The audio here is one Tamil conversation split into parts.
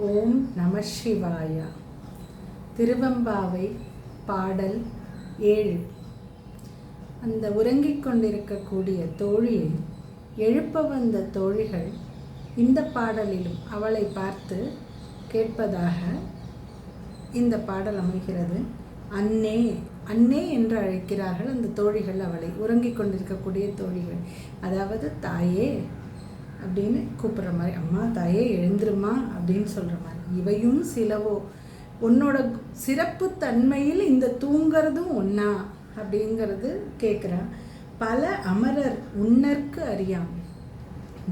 ஓம் நம சிவாயா. திருவம்பாவை பாடல் ஏழு. அந்த உறங்கிக் கொண்டிருக்கக்கூடிய தோழியை எழுப்ப வந்த தோழிகள் இந்த பாடலிலும் அவளை பார்த்து கேட்பதாக இந்த பாடல் அமைகிறது. அன்னே அன்னே என்று அழைக்கிறார்கள் அந்த தோழிகள் அவளை. உறங்கிக் கொண்டிருக்கக்கூடிய தோழிகள். அதாவது தாயே அப்படின்னு கூப்பிட்ற மாதிரி அம்மா தாயே எழுந்துருமா? அப்படின்னு சொல்கிற மாதிரி. இவையும் சிலவோ. உன்னோட சிறப்பு தன்மையில் இந்த தூங்கிறதும் ஒன்றா அப்படிங்கிறது கேட்குறான் பல அமரர் உன்னற்கு அறியாம்.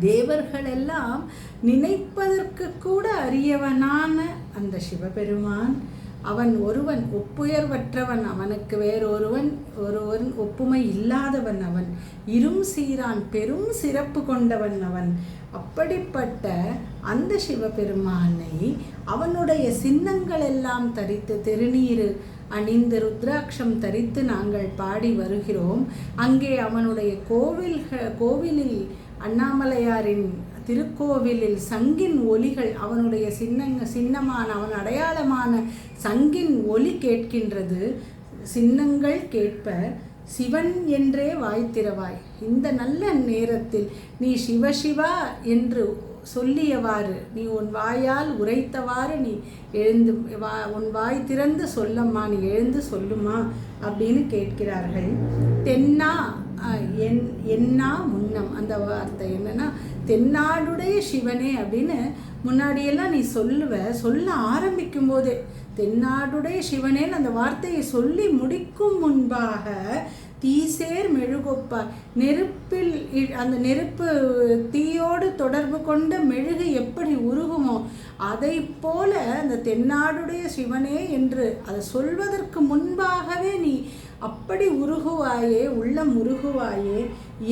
தேவர்களெல்லாம் நினைப்பதற்கு கூட அறியவனான அந்த சிவபெருமான். அவன் ஒருவன் ஒப்புயர்வற்றவன் அவனுக்கு வேறொருவன் ஒருவன் ஒப்புமை இல்லாதவன் அவன். இரும் சீரான் பெரும் சிறப்பு கொண்டவன் அவன். அப்படிப்பட்ட அந்த சிவபெருமானை அவனுடைய சின்னங்கள் எல்லாம் தரித்து திருநீரு அணிந்து ருத்ராட்சம் தரித்து நாங்கள் பாடி வருகிறோம். அங்கே அவனுடைய கோவில் கோவிலில் அண்ணாமலையாரின் திருக்கோவிலில் சங்கின் ஒலிகள் அவனுடைய சின்னங்க சின்னமான அவன் அடையாளமான சங்கின் ஒலி கேட்கின்றது. சின்னங்கள் கேட்ப சிவன் என்றே வாய்த்திரவாய். இந்த நல்ல நேரத்தில் நீ சிவசிவா என்று சொல்லியவாறு நீ உன் வாயால் உரைத்தவாறு நீ எழுந்து வா உன் வாய் திறந்து சொல்லம்மா நீ எழுந்து சொல்லுமா அப்படின்னு கேட்கிறார்கள். தென்னா என் என்னா முன்னம் அந்த வார்த்தை என்னென்னா தென்னாடுடைய சிவனே அப்படின்னு முன்னாடியெல்லாம் நீ சொல்லுவ சொல்ல ஆரம்பிக்கும் போதே தென்னாடுடைய சிவனேன்னு அந்த வார்த்தையை சொல்லி முடிக்கும் முன்பாக தீசேர் மெழுகொப்பா நெருப்பில் அந்த நெருப்பு தீயோடு தொடர்பு கொண்ட மெழுகு எப்படி உருகுமோ அதை போல அந்த தென்னாடுடைய சிவனே என்று அதை சொல்வதற்கு முன்பாகவே நீ அப்படி உருகுவாயே உள்ளம் உருகுவாயே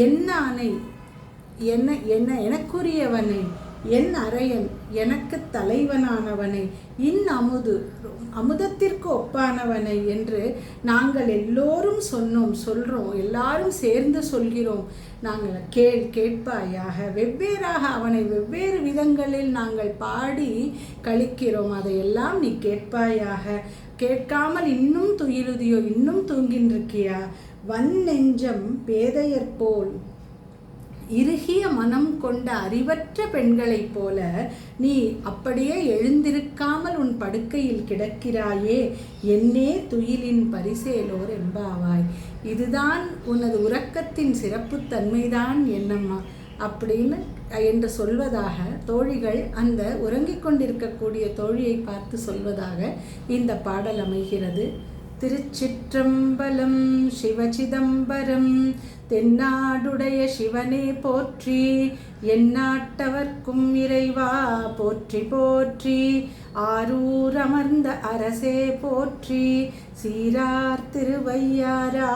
என்ன அணை என்ன என்ன எனக்குரியவனை என் அரையன் எனக்கு தலைவனானவனை இன் அமுது அமுதத்திற்கு ஒப்பானவனை என்று நாங்கள் எல்லோரும் சொன்னோம் சொல்கிறோம் எல்லாரும் சேர்ந்து சொல்கிறோம். நாங்கள் கேள் கேட்பாயாக. வெவ்வேறாக அவனை வெவ்வேறு விதங்களில் நாங்கள் பாடி கழிக்கிறோம். அதையெல்லாம் நீ கேட்பாயாக. கேட்காமல் இன்னும் துயிலுதியோ இன்னும் தூங்கின்றிருக்கியா? வன் நெஞ்சம் பேதையற்போல் இறுகிய மனம் கொண்ட அறிவற்ற பெண்களைப் போல நீ அப்படியே எழுந்திருக்காமல் உன் படுக்கையில் கிடக்கிறாயே என்னே துயிலின் பரிசேலோர் என்பாவாய். இதுதான் உனது உறக்கத்தின் சிறப்புத்தன்மைதான் என்னம்மா. அப்படின்னு என்று சொல்வதாக தோழிகள் அந்த உறங்கிக் கொண்டிருக்கக்கூடிய தோழியை பார்த்து சொல்வதாக இந்த பாடல் அமைகிறது. திருச்சிற்றம்பலம் சிவச்சிதம்பரம் தென்னாடுடைய சிவனே போற்றி எந்நாட்டவர்க்கும் இறைவா போற்றி போற்றி. ஆரூர் அமர்ந்த அரசே போற்றி சீரார் திருவையாரா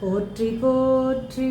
போற்றி போற்றி.